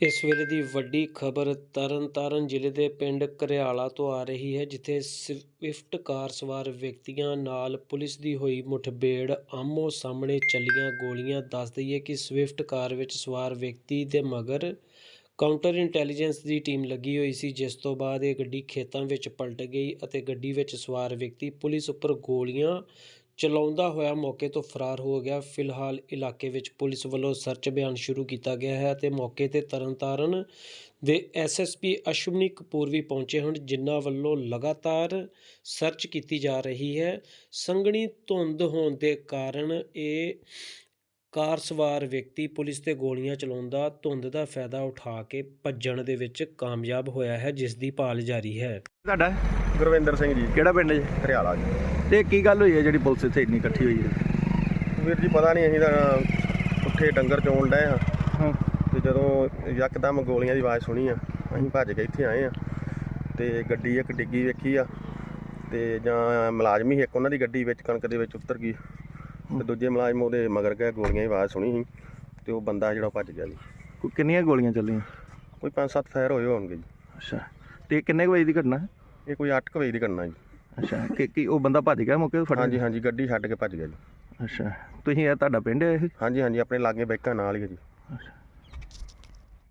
ਇਸ ਵੇਲੇ ਦੀ ਵੱਡੀ ਖਬਰ ਤਰਨਤਾਰਨ ਜ਼ਿਲ੍ਹੇ ਦੇ ਪਿੰਡ ਘਰਿਆਲਾ ਤੋਂ ਆ ਰਹੀ ਹੈ, ਜਿੱਥੇ ਸਵਿਫਟ ਕਾਰ ਸਵਾਰ ਵਿਅਕਤੀਆਂ ਨਾਲ ਪੁਲਿਸ ਦੀ ਹੋਈ ਮੁਠਭੇੜ ਆਮੋ ਸਾਹਮਣੇ ਚੱਲੀਆਂ ਗੋਲੀਆਂ ਦੱਸ ਦਈਏ ਕਿ ਸਵਿਫਟ ਕਾਰ ਵਿੱਚ ਸਵਾਰ ਵਿਅਕਤੀ ਦੇ ਮਗਰ ਕਾਊਂਟਰ ਇੰਟੈਲੀਜੈਂਸ ਦੀ ਟੀਮ ਲੱਗੀ ਹੋਈ ਸੀ, ਜਿਸ ਤੋਂ ਬਾਅਦ ਇਹ ਗੱਡੀ ਖੇਤਾਂ ਵਿੱਚ ਪਲਟ ਗਈ ਅਤੇ ਗੱਡੀ ਵਿੱਚ ਸਵਾਰ ਵਿਅਕਤੀ ਪੁਲਿਸ ਉੱਪਰ ਗੋਲੀਆਂ ਚਲਾਉਂਦਾ ਹੋਇਆ ਮੌਕੇ ਤੋਂ ਫਰਾਰ ਹੋ ਗਿਆ। ਫਿਲਹਾਲ ਇਲਾਕੇ ਵਿੱਚ ਪੁਲਿਸ ਵੱਲੋਂ ਸਰਚ ਅਭਿਆਨ ਸ਼ੁਰੂ ਕੀਤਾ ਗਿਆ ਹੈ ਅਤੇ ਮੌਕੇ ਤੇ ਤਰਨਤਾਰਨ ਦੇ ਐਸਐਸਪੀ ਅਸ਼ਵਨੀ ਕਪੂਰ ਵੀ ਪਹੁੰਚੇ ਹਨ, ਜਿਨ੍ਹਾਂ ਵੱਲੋਂ ਲਗਾਤਾਰ ਸਰਚ ਕੀਤੀ ਜਾ ਰਹੀ ਹੈ। ਸੰਘਣੀ ਧੁੰਦ ਹੋਣ ਦੇ ਕਾਰਨ ਇਹ ਕਾਰ ਸਵਾਰ ਵਿਅਕਤੀ ਪੁਲਿਸ ਤੇ ਗੋਲੀਆਂ ਚਲਾਉਂਦਾ ਧੁੰਦ ਦਾ ਫਾਇਦਾ ਉਠਾ ਕੇ ਭੱਜਣ ਦੇ ਵਿੱਚ ਕਾਮਯਾਬ ਹੋਇਆ ਹੈ ਜਿਸ ਦੀ ਭਾਲ ਜਾਰੀ ਹੈ। ਤੁਹਾਡਾ ਗੁਰਵਿੰਦਰ ਸਿੰਘ ਜੀ। ਕਿਹੜਾ ਪਿੰਡ ਜੀ? ਹਰਿਆਲਾ ਜੀ। ਤੇ ਕੀ ਗੱਲ ਹੋਈ ਹੈ ਜਿਹੜੀ ਪੁਲਿਸ ਇੱਥੇ ਇੰਨੀ ਇਕੱਠੀ ਹੋਈ ਹੈ? ਵੀਰ ਜੀ ਪਤਾ ਨਹੀਂ ਅਸੀਂ ਤਾਂ ਉੱਥੇ ਡੰਗਰ ਚੋਣ ਡਏ ਹਾਂ। ਹਾਂ। ਤੇ ਜਦੋਂ ਯਕਦਮ ਗੋਲੀਆਂ ਦੀ ਆਵਾਜ਼ ਸੁਣੀ ਆ ਅਸੀਂ ਭੱਜ ਕੇ ਇੱਥੇ ਆਏ ਆ ਤੇ ਗੱਡੀ ਇੱਕ ਡਿੱਗੀ ਵੇਖੀ ਆ ਤੇ ਜਾਂ ਮੁਲਾਜ਼ਮ ਹੀ ਇੱਕ ਉਹਨਾਂ ਦੀ ਗੱਡੀ ਵਿੱਚ ਕਣਕ ਦੇ ਵਿੱਚ ਉਤਰ ਗਈ। ਤੇ ਦੂਜੇ ਮੁਲਾਜ਼ਮ ਉਹਦੇ ਮਗਰ ਗਏ ਗੋਲੀਆਂ ਦੀ ਆਵਾਜ਼ ਸੁਣੀ ਸੀ ਤੇ ਉਹ ਬੰਦਾ ਜਿਹੜਾ ਭੱਜ ਗਿਆ ਜੀ। ਕੋਈ ਕਿੰਨੀਆਂ ਗੋਲੀਆਂ ਚੱਲੀਆਂ? ਕੋਈ 5-7 ਫਾਇਰ ਹੋਏ ਹੋਣਗੇ ਜੀ। ਅੱਛਾ। ਤੇ ਕਿੰਨੇ ਕੁ ਵਜੇ ਦੀ ਘਟਨਾ ਹੈ? ਇਹ ਕੋਈ 8 ਵਜੇ ਦੀ ਘਟਨਾ ਜੀ। ਅੱਛਾ। ਕਿ ਕੀ ਉਹ ਬੰਦਾ ਭੱਜ ਗਿਆ ਮੌਕੇ ਤੋਂ ਫੜ ਹਾਂਜੀ ਹਾਂਜੀ ਗੱਡੀ ਛੱਡ ਕੇ ਭੱਜ ਗਿਆ ਜੀ। ਅੱਛਾ। ਤੁਸੀਂ ਇਹ ਤੁਹਾਡਾ ਪਿੰਡ ਹੈ ਇਹ? ਹਾਂਜੀ ਹਾਂਜੀ ਆਪਣੇ ਲਾਗੇ ਬੈਕਾਂ ਨਾਲ ਹੀ ਹੈ ਜੀ। ਅੱਛਾ।